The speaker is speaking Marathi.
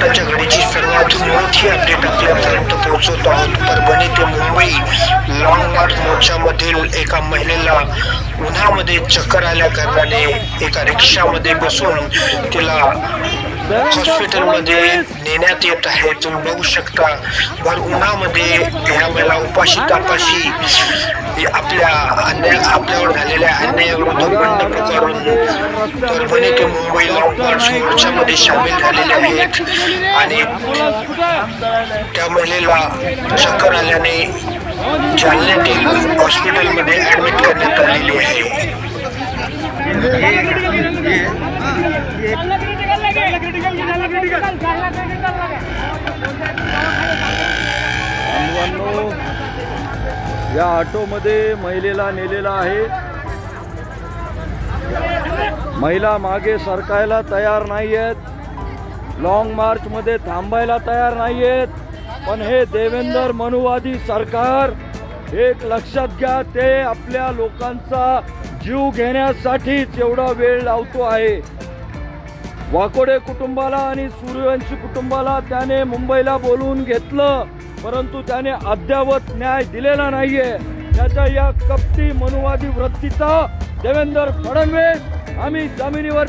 आताच्या घडीची सर्वात मोठी अपडेट आपल्यापर्यंत पोहोचवत आहोत. परभणी ते मुंबई लॉंग मार्च मोर्चामधील एका महिलेला उन्हामध्ये चक्कर आल्या कारणाने एका रिक्षामध्ये बसून तिला हॉस्पिटलमध्ये नेण्यात येत आहे. तुम्ही बघू शकता भर उन्हामध्ये ह्या महिला उपाशी तापाशी आपल्या अन्याय आपल्यावर झालेल्या अन्यायाविरुद्ध बंड पुकारून परभणी ते मुंबई लॉंग मोर्चामध्ये सामील झालेले आहेत. आणि त्या महिलेला चक्कर आल्याने जालन्यातील हॉस्पिटलमध्ये ऍडमिट करण्यात आलेली आहे. या ऑटोमध्ये महिलेला नेलेला आहे. महिला मागे सरकायला तयार नाही आहेत लॉंग मार्चमध्ये थांबायला तयार नाही आहेत पण हे देवेंद्र मनुवादी सरकार एक लक्षात घ्या ते आपल्या लोकांचा जीव घेण्यासाठीच एवढा वेळ लावतो आहे. वाकोडे कुटुंबाला आणि सूर्यवंशी कुटुंबाला त्याने मुंबईला बोलवून घेतलं. परंतु त्याने अद्यावत न्याय दिलेला नाहीये. त्याच्या या कपटी मनुवादी वृत्तीचा देवेंद्र फडणवीस आम्ही जमिनीवर